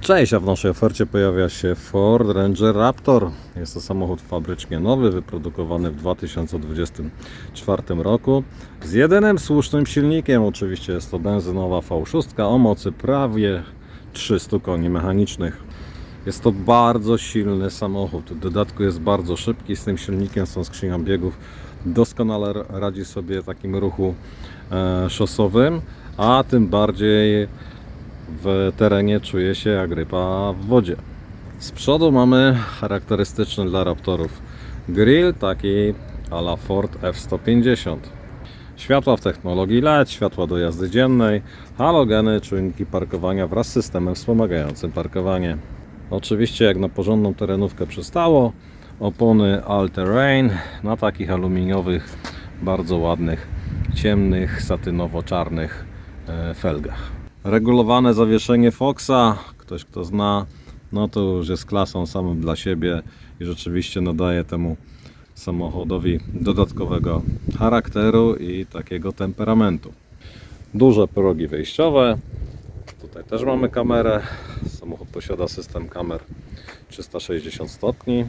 Cześć, a w naszej ofercie pojawia się Ford Ranger Raptor. Jest to samochód fabrycznie nowy, wyprodukowany w 2024 roku z jedynym słusznym silnikiem. Oczywiście jest to benzynowa V6 o mocy prawie 300 koni mechanicznych. Jest to bardzo silny samochód. W dodatku jest bardzo szybki z tym silnikiem, z tą skrzynią biegów. Doskonale radzi sobie takim ruchu e, szosowym, a tym bardziej w terenie czuje się jak ryba w wodzie. Z przodu mamy charakterystyczny dla Raptorów grill, taki a la Ford F-150. Światła w technologii LED, światła do jazdy dziennej, halogeny, czujniki parkowania wraz z systemem wspomagającym parkowanie. Oczywiście jak na porządną terenówkę przystało, opony All Terrain na takich aluminiowych, bardzo ładnych, ciemnych, satynowo-czarnych e, felgach. Regulowane zawieszenie Foxa, ktoś kto zna, no to już jest klasą samym dla siebie i rzeczywiście nadaje temu samochodowi dodatkowego charakteru i takiego temperamentu. Duże progi wejściowe, tutaj też mamy kamerę, samochód posiada system kamer 360 stopni,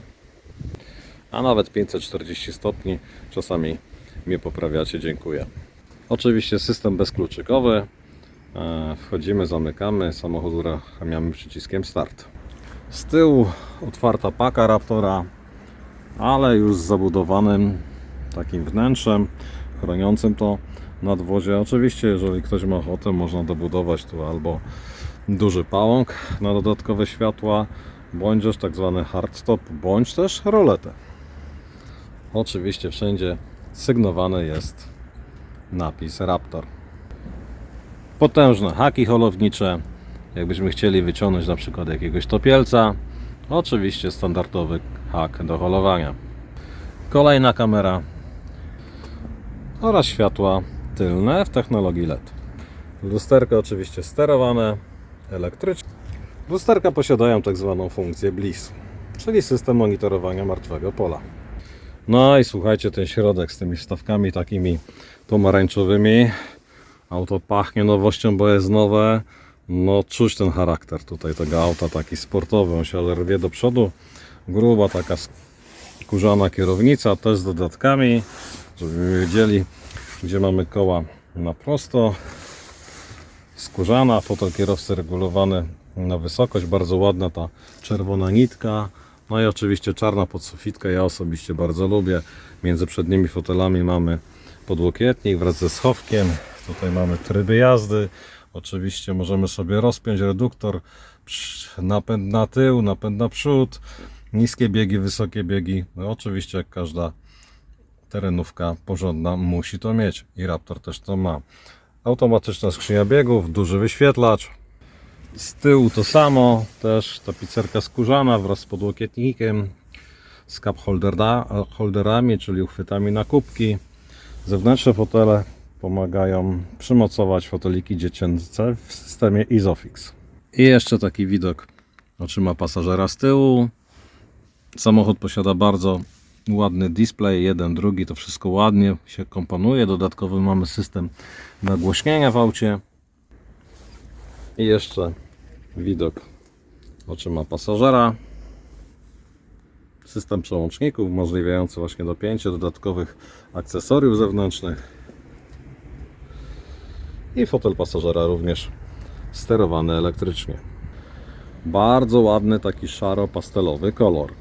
a nawet 540 stopni, czasami mnie poprawiacie, dziękuję. Oczywiście system bezkluczykowy, Wchodzimy, zamykamy, samochód uruchamiamy przyciskiem start. Z tyłu otwarta paka Raptora, ale już z zabudowanym takim wnętrzem chroniącym to nadwozie. Oczywiście, jeżeli ktoś ma ochotę, można dobudować tu albo duży pałąk na dodatkowe światła, bądź też tak zwany hardstop, bądź też roletę. Oczywiście wszędzie sygnowany jest napis Raptor potężne haki holownicze. Jakbyśmy chcieli wyciągnąć na przykład jakiegoś topielca, oczywiście standardowy hak do holowania. Kolejna kamera oraz światła tylne w technologii LED. Lusterka oczywiście sterowane, elektryczne. Lusterka posiadają tak zwaną funkcję BLIS, czyli system monitorowania martwego pola. No i słuchajcie, ten środek z tymi wstawkami takimi pomarańczowymi Auto pachnie nowością, bo jest nowe. No czuć ten charakter tutaj tego auta, taki sportowy. On się rwie do przodu. Gruba taka skórzana kierownica, też z dodatkami, żebyśmy wiedzieli, gdzie mamy koła na prosto. Skórzana, fotel kierowcy regulowany na wysokość, bardzo ładna ta czerwona nitka. No i oczywiście czarna podsufitka, ja osobiście bardzo lubię. Między przednimi fotelami mamy podłokietnik wraz ze schowkiem. Tutaj mamy tryby jazdy. Oczywiście możemy sobie rozpiąć reduktor, napęd na tył, napęd na przód, niskie biegi, wysokie biegi. No oczywiście jak każda terenówka porządna musi to mieć i Raptor też to ma. Automatyczna skrzynia biegów, duży wyświetlacz. Z tyłu to samo, też tapicerka skórzana wraz z podłokietnikiem, z cup holdera, holderami, czyli uchwytami na kubki. Zewnętrzne fotele pomagają przymocować foteliki dziecięce w systemie Isofix. I jeszcze taki widok oczyma pasażera z tyłu. Samochód posiada bardzo ładny display, jeden, drugi, to wszystko ładnie się komponuje. Dodatkowy mamy system nagłośnienia w aucie. I jeszcze widok oczyma pasażera. System przełączników umożliwiający właśnie dopięcie dodatkowych akcesoriów zewnętrznych. I fotel pasażera również sterowany elektrycznie. Bardzo ładny taki szaro-pastelowy kolor.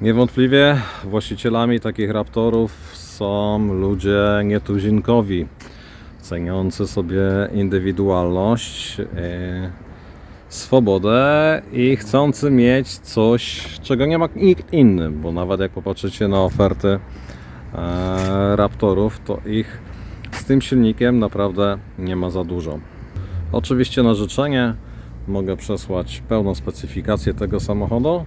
Niewątpliwie właścicielami takich raptorów są ludzie nietuzinkowi, ceniący sobie indywidualność, yy, swobodę i chcący mieć coś, czego nie ma nikt inny, bo nawet jak popatrzycie na oferty e, raptorów, to ich z tym silnikiem naprawdę nie ma za dużo. Oczywiście na życzenie mogę przesłać pełną specyfikację tego samochodu.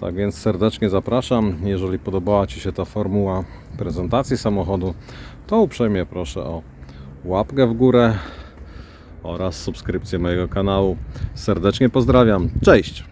Tak więc serdecznie zapraszam. Jeżeli podobała Ci się ta formuła prezentacji samochodu, to uprzejmie proszę o łapkę w górę oraz subskrypcję mojego kanału. Serdecznie pozdrawiam. Cześć!